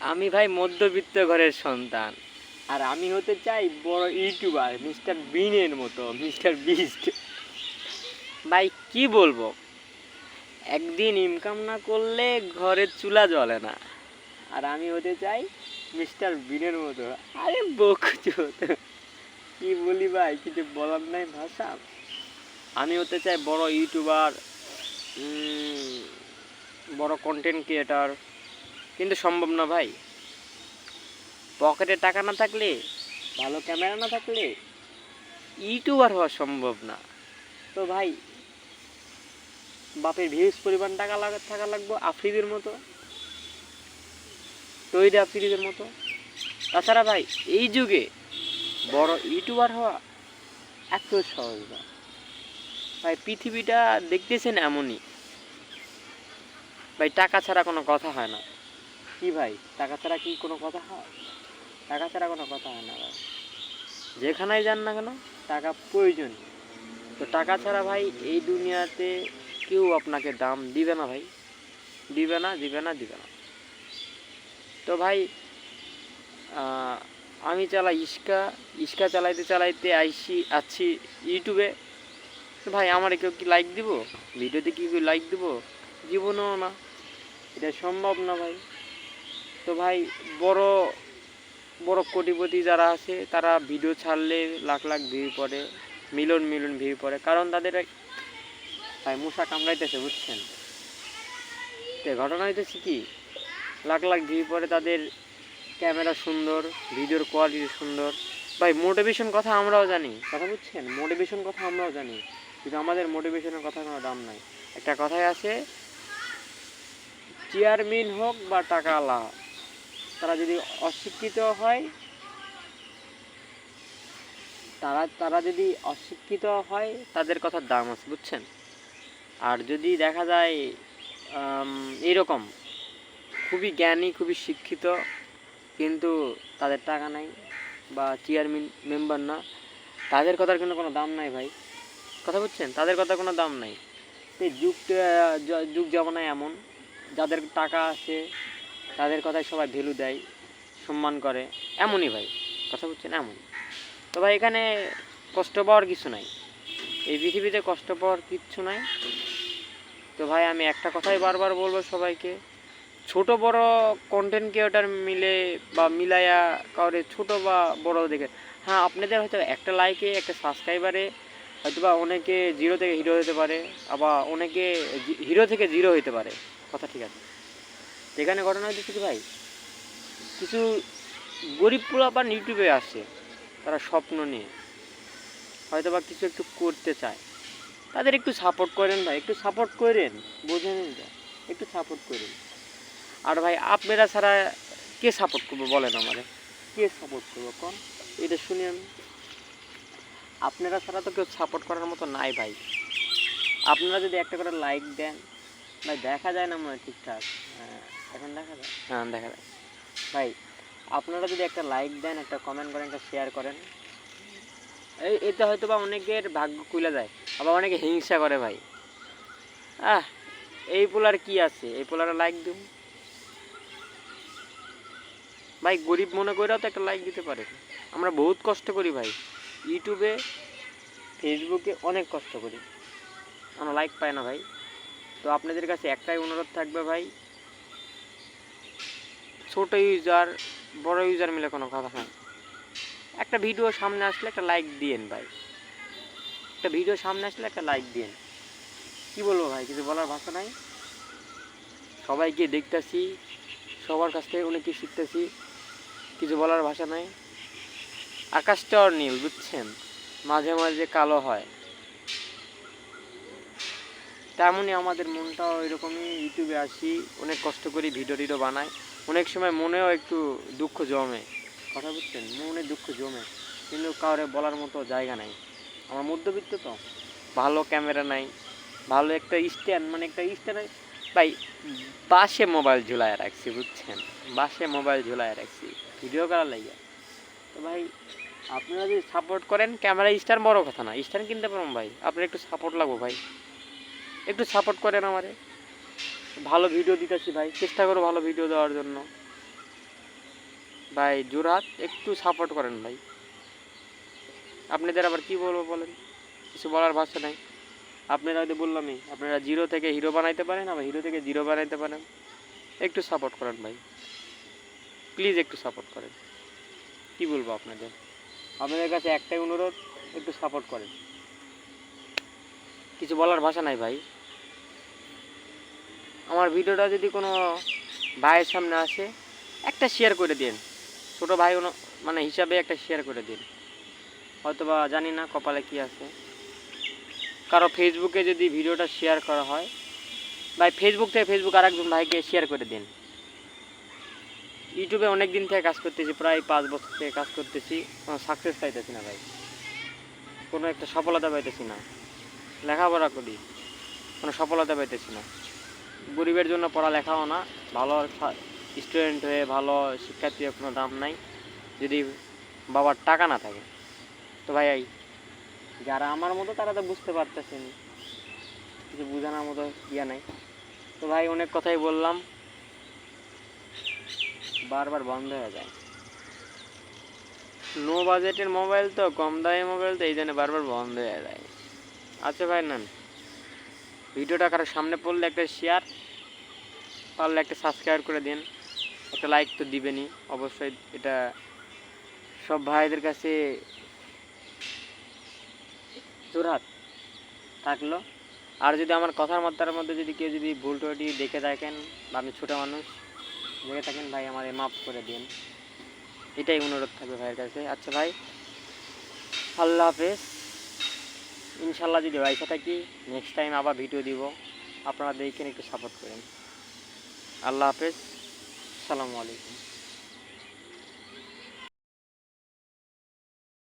আমি ভাই মধ্যবিত্ত ঘরের সন্তান। আর আমি হতে চাই বড় ইউটিউবার, মিস্টার বিনের মতো, মিস্টার বিস্ট। ভাই, কি বলব? একদিন ইনকাম না করলে ঘরের চুলা জ্বলে না। আর আমি হতে চাই মিস্টার বিনের মতো। আরে বকচোদ কি বলি ভাই, কিছু বলার নাই ভাষা। আমি হতে চাই বড় ইউটিউবার বড় কন্টেন্ট ক্রিয়েটার কিন্তু সম্ভব না ভাই। পকেটে টাকা না থাকলে, ভালো ক্যামেরা না থাকলে ইউটিউবার হওয়া সম্ভব না। তো ভাই, বাপের ভিউজ পরিমাণ টাকা লাগা, থাকা লাগবে আফ্রিদের মতো। তৈরি আফ্রিদের মতো। তাছাড়া ভাই, এই যুগে বড় ইউটিউবার হওয়া এত সহজ না। ভাই, পৃথিবীটা দেখতেছেন এমনই। ভাই, টাকা ছাড়া কোনো কথা হয় না। কি ভাই? টাকা ছাড়া কি কোনো কথা হয়? টাকা ছাড়া কোনো কথা হয় না ভাই। যেখানেই যান না কেন, টাকা প্রয়োজন। তো টাকা ছাড়া ভাই এই দুনিয়াতে কেউ আপনাকে দাম দিবে না ভাই। দিবে না দিবে না দিবে না। তো ভাই আমি চালাই ইস্কা ইস্কা চালাইতে চালাইতে আইসি, আছি ইউটিউবে। ভাই, আমার কেউ কি লাইক দিব? ভিডিওতে কি লাইক দিব? জীবনেও না। এটা সম্ভব না ভাই। তো ভাই, বড় বড় কোটিপতি যারা আছে, তারা ভিডিও ছাড়লে লাখ লাখ ভিউ পড়ে মিলন মিলন ভিউ পড়ে। কারণ তাদের ভাই মশা কামড়াইতেছে, বুঝছেন? তো ঘটনা হইতেছে কি? লাখ লাখ ভিউ পড়ে, তাদের ক্যামেরা সুন্দর, ভিডিওর কোয়ালিটি সুন্দর। ভাই মোটিভেশন কথা আমরাও জানি, কথা বুঝছেন? মোটিভেশন কথা আমরাও জানি। কিন্তু আমাদের মোটিভেশনের কথা কোনো দাম নাই। একটা কথাই আছে, চেয়ারম্যান হোক বা টাকাওয়ালা তারা যদি অশিক্ষিত হয় তারা তারা যদি অশিক্ষিত হয় তাদের কথার দাম আছে বুঝছেন? আর যদি দেখা যায় আম, এইরকম খুবই জ্ঞানী খুবই শিক্ষিত কিন্তু তাদের টাকা নাই বা চেয়ারম্যান মেম্বার না তাদের কথার কিন্তু কোনো দাম নাই ভাই। কথা বুঝছেন? তাদের কথা কোনো দাম নাই। যুগটা যুগ জামানায় এমন যাদের টাকা আছে তাদের কথায় সবাই ভ্যালু দেয়, সম্মান করে। এমনই ভাই, কথা বুঝছেন এমন। তো ভাই, এখানে কষ্ট পাওয়ার কিছু নাই। এই পৃথিবীতে কষ্ট পাওয়ার কিচ্ছু নাই। তো ভাই, আমি একটা কথাই বারবার বলব সবাইকে। ছোট বড় কন্টেন্ট ক্রিয়েটার মিলে বা মিলাইয়া কাউরে ছোট বা বড় দেখে হ্যাঁ আপনাদের হয়তো একটা লাইকে একটা সাবস্ক্রাইবারে হয়তো বা অনেকে জিরো থেকে হিরো হতে পারে, আবার অনেকে হিরো থেকে জিরো হতে পারে। কথা ঠিক আছে? তো এখানে ঘটনা হচ্ছে কি ভাই? কিছু গরিব পোলাপান ইউটিউবে আসে তারা স্বপ্ন নিয়ে। হয়তো বা কিছু একটু করতে চায়। তাদের একটু সাপোর্ট করেন ভাই একটু সাপোর্ট করেন বোঝেন একটু সাপোর্ট করেন। আর ভাই আপনারা ছাড়া কে সাপোর্ট করব বলেন আমারে? কে সাপোর্ট করব কোন? এটা শুনি আমি। আপনারা ছাড়া তো কেউ সাপোর্ট করার মতো নাই ভাই। আপনারা যদি একটা করে লাইক দেন ভাই দেখা যায় না মনে ঠিকঠাক। হ্যাঁ, এখন দেখা যায় হ্যাঁ দেখা যায় ভাই, আপনারা যদি একটা লাইক দেন, একটা কমেন্ট করেন, একটা শেয়ার করেন। এই, এতে হয়তো বা অনেকের ভাগ্য খুলে যায়, আবার অনেকে হিংসা করে ভাই। আহ, এই পোলার কি আছে? এই পোলার লাইক দিন। ভাই, গরিব মনে করেও তো একটা লাইক দিতে পারে। আমরা বহুত কষ্ট করি ভাই। ইউটিউবে ফেসবুকে অনেক কষ্ট করি। আমরা লাইক পাই না ভাই। তো আপনাদের কাছে একটাই অনুরোধ থাকবে ভাই ছোট ইউজার বড় ইউজার মিলে কোনো কথা না। একটা ভিডিও সামনে আসলে একটা লাইক দিয়েন ভাই। একটা ভিডিও সামনে আসলে একটা লাইক দিয়েন। কি বলব ভাই, কিছু বলার ভাষা নাই? সবাইকে দেখতেছি, সবার কাছ থেকে অনেক কিছু শিখতেছি, কিছু বলার ভাষা নাই। আকাশটাও নীল, বুঝছেন? মাঝে মাঝে কালো হয়। তেমনই আমাদের মনটাও এরকমই, ইউটিউবে আসি, অনেক কষ্ট করি ভিডিও টিডিও বানাই। অনেক সময় মনেও একটু দুঃখ জমে। কথা বুঝছেন? মনে দুঃখ জমে। কিন্তু কাউরে বলার মতো জায়গা নাই। আমার মধ্যবিত্ত তো। ভালো ক্যামেরা নাই। ভালো একটা স্ট্যান্ড মানে একটা স্ট্যান্ড ভাই, বাসে মোবাইল ঝুলায় রাখছি, বুঝছেন? বাসে মোবাইল ঝুলায় রাখছি। ভিডিও করার লাগে তো ভাই, আপনারা যদি সাপোর্ট করেন, ক্যামেরা স্ট্যান্ড বড় কথা না। স্ট্যান্ড কিনতে পারবেন ভাই। আপনার একটু সাপোর্ট লাগবো ভাই। একটু সাপোর্ট করেন আমারে। ভালো ভিডিও দিতেছি ভাই। চেষ্টা করো ভালো ভিডিও দেওয়ার জন্য। ভাই জোরহাট একটু সাপোর্ট করেন ভাই। আপনাদের আবার কি বলব বলেন? কিছু বলার ভাষা নাই। আপনারা হয়তো বললামই, আপনারা জিরো থেকে হিরো বানাইতে পারেন, আবার হিরো থেকে জিরো বানাইতে পারেন। একটু সাপোর্ট করেন ভাই। প্লিজ একটু সাপোর্ট করেন। কি বলব আপনাদের? আপনাদের কাছে একটাই অনুরোধ, একটু সাপোর্ট করেন। কিছু বলার ভাষা নাই ভাই। আমার ভিডিওটা যদি কোনো ভাইয়ের সামনে আসে, একটা শেয়ার করে দিন। ছোটো ভাই মানে হিসাবে একটা শেয়ার করে দিন। হয়তোবা জানি না কপালে কি আছে। কারও ফেসবুকে যদি ভিডিওটা শেয়ার করা হয়, ভাই ফেসবুক থেকে ফেসবুক আর একজন ভাইকে শেয়ার করে দিন। ইউটিউবে অনেক দিন থেকে কাজ করতেছি, প্রায় পাঁচ বছর থেকে কাজ করতেছি, কোনো সাকসেস পাইতেছি না ভাই। কোনো একটা সফলতা পাইতেছি না। লেখাপড়া করি, কোনো সফলতা পাইতেছি না। গরিবের জন্য পড়ালেখাও না, ভালো স্টুডেন্ট হয়ে ভালো শিক্ষার্থী কোনো দাম নাই, যদি বাবার টাকা না থাকে। তো ভাই যারা আমার মতো তারা তো বুঝতে পারতেছেন, কিছু বোঝানোর মতো ইয়া নাই। তো ভাই, অনেক কথাই বললাম, বারবার বন্ধ হয়ে যায়। নো বাজেটের মোবাইল তো, কম দামি মোবাইল তো, এই জন্য বারবার বন্ধ হয়ে যায়। আচ্ছা ভাই, নেন। ভিডিওটা কারও সামনে পড়লে একটা শেয়ার পারলে একটা সাবস্ক্রাইব করে দিন। একটা লাইক তো দিবেনই, অবশ্যই এটা সব ভাইদের কাছে জোরহাট থাকল। আর যদি আমার কথার মাত্রার মধ্যে যদি কেউ যদি ভুল টুটি দেখে থাকেন বা আমি ছোটো মানুষ, দেখে থাকেন ভাই আমাদের মাফ করে দিন। এটাই অনুরোধ থাকবে ভাইয়ের কাছে। আচ্ছা ভাই, আল্লাহ হাফেজ। ইনশাল্লাহ যদি বাইসা থাকি নেক্সট টাইম আবার ভিডিও দিব। আপনারা দেখেন, একটু সাপোর্ট করেন। আল্লাহ হাফেজ। সালামু আলাইকুম।